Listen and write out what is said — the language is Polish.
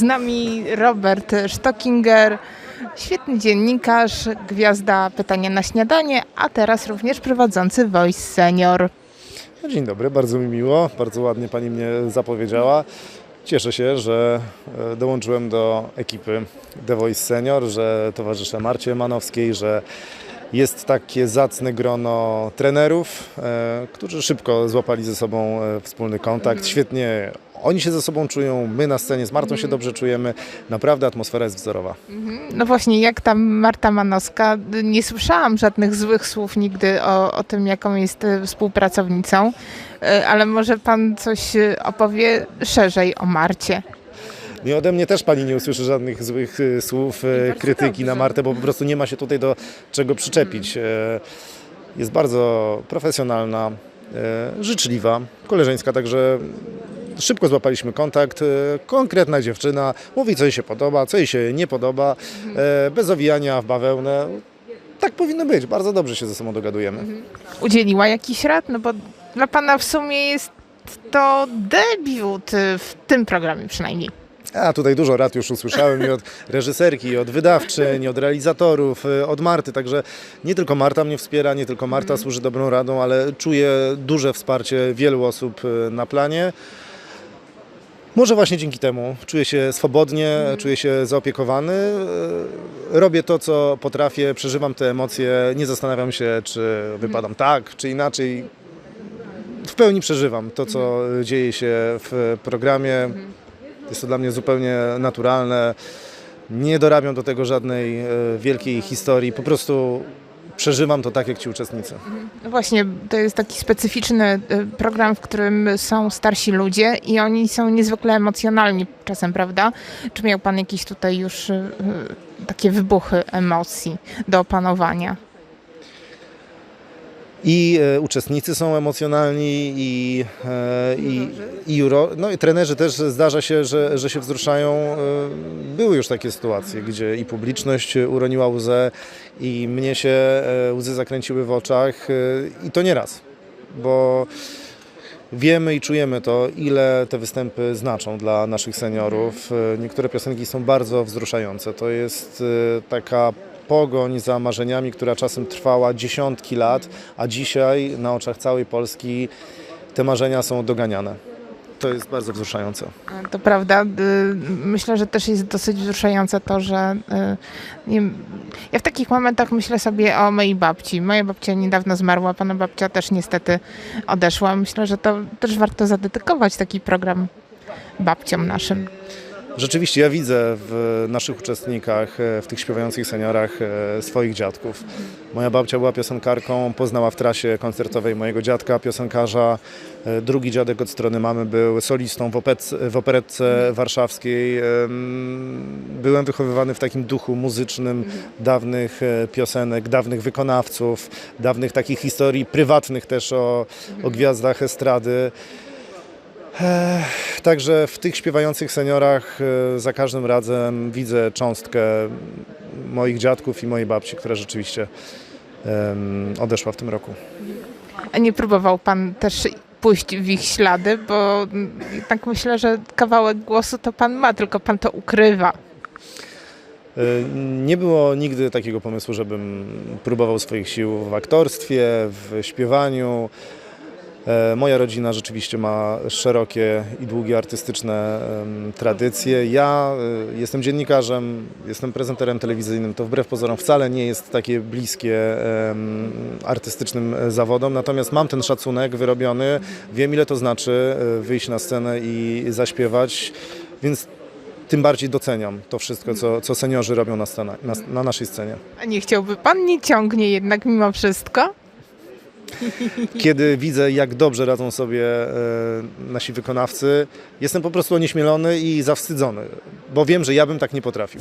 Z nami Robert Stockinger, świetny dziennikarz, gwiazda pytania na śniadanie, a teraz również prowadzący Voice Senior. No, Dzień dobry, bardzo mi miło, bardzo ładnie Pani mnie zapowiedziała. Cieszę się, że e, dołączyłem do ekipy The Voice Senior, że towarzyszę Marcie Manowskiej, że jest takie zacne grono trenerów, e, którzy szybko złapali ze sobą e, wspólny kontakt. Świetnie oni się ze sobą czują, my na scenie z Martą się dobrze czujemy. Naprawdę atmosfera jest wzorowa. No właśnie, jak tam Marta Manowska? Nie słyszałam żadnych złych słów nigdy o, o tym, jaką jest e, współpracownicą, E, ale może pan coś e, opowie szerzej o Marcie. I ode mnie też pani nie usłyszy żadnych złych słów, krytyki na dobrze. Martę, bo po prostu nie ma się tutaj do czego przyczepić. E, Jest bardzo profesjonalna, życzliwa, koleżeńska, także szybko złapaliśmy kontakt. E, Konkretna dziewczyna, mówi co jej się podoba, co jej się nie podoba, e, bez owijania w bawełnę. Tak powinno być, bardzo dobrze się ze sobą dogadujemy. Udzieliła jakiś rad? No bo dla pana w sumie jest to debiut e, w tym programie przynajmniej. A tutaj dużo rad już usłyszałem i od reżyserki, i od wydawczyń, i od realizatorów, od Marty, także nie tylko Marta mnie wspiera, nie tylko Marta służy dobrą radą, ale czuję duże wsparcie wielu osób na planie. Może właśnie dzięki temu czuję się swobodnie, czuję się zaopiekowany. y, Robię to, co potrafię, przeżywam te emocje, nie zastanawiam się, czy wypadam tak, czy inaczej. W pełni przeżywam to, co dzieje się w programie. Jest to dla mnie zupełnie naturalne. Nie dorabiam do tego żadnej e, wielkiej historii. Po prostu przeżywam to tak, jak ci uczestnicy. No właśnie, to jest taki specyficzny y, program, w którym są starsi ludzie i oni są niezwykle emocjonalni czasem, prawda? Czy miał Pan jakieś tutaj już y, y, takie wybuchy emocji do opanowania? I e, uczestnicy są emocjonalni, i, e, i, i no i trenerzy też zdarza się, że, że się wzruszają. E, były już takie sytuacje, gdzie i publiczność uroniła łzę, i mnie się łzy zakręciły w oczach, i to nie raz, bo Wiemy i czujemy to, ile te występy znaczą dla naszych seniorów. Niektóre piosenki są bardzo wzruszające. To jest taka pogoń za marzeniami, która czasem trwała dziesiątki lat, a dzisiaj na oczach całej Polski te marzenia są doganiane. To jest bardzo wzruszające. To prawda. y, Myślę, że też jest dosyć wzruszające to, że y, ja w takich momentach myślę sobie o mojej babci. Moja babcia niedawno zmarła, pana babcia też niestety odeszła. Myślę, że to też warto zadedykować taki program babciom naszym. Rzeczywiście ja widzę w naszych uczestnikach, e, w tych śpiewających seniorach e, swoich dziadków. Moja babcia była piosenkarką, poznała w trasie koncertowej mojego dziadka, piosenkarza. E, Drugi dziadek od strony mamy był solistą w, opec- w operetce warszawskiej. Em, Byłem wychowywany w takim duchu muzycznym dawnych piosenek, dawnych wykonawców, dawnych takich historii prywatnych też o, o gwiazdach estrady. Także w tych śpiewających seniorach e, za każdym razem widzę cząstkę moich dziadków i mojej babci, która rzeczywiście odeszła w tym roku. A nie próbował pan też pójść w ich ślady, bo tak myślę, że kawałek głosu to pan ma, tylko pan to ukrywa. E, Nie było nigdy takiego pomysłu, żebym próbował swoich sił w aktorstwie, w śpiewaniu. E, Moja rodzina rzeczywiście ma szerokie i długie artystyczne tradycje. Ja e, jestem dziennikarzem, jestem prezenterem telewizyjnym. To wbrew pozorom wcale nie jest takie bliskie artystycznym e, zawodom, natomiast mam ten szacunek wyrobiony. Wiem, ile to znaczy wyjść na scenę i zaśpiewać, więc tym bardziej doceniam to wszystko, co, co seniorzy robią na, scena, na, na naszej scenie. A nie chciałby pan, nie ciągnie jednak mimo wszystko? Kiedy widzę, jak dobrze radzą sobie e, nasi wykonawcy, jestem po prostu onieśmielony i zawstydzony, bo wiem, że ja bym tak nie potrafił.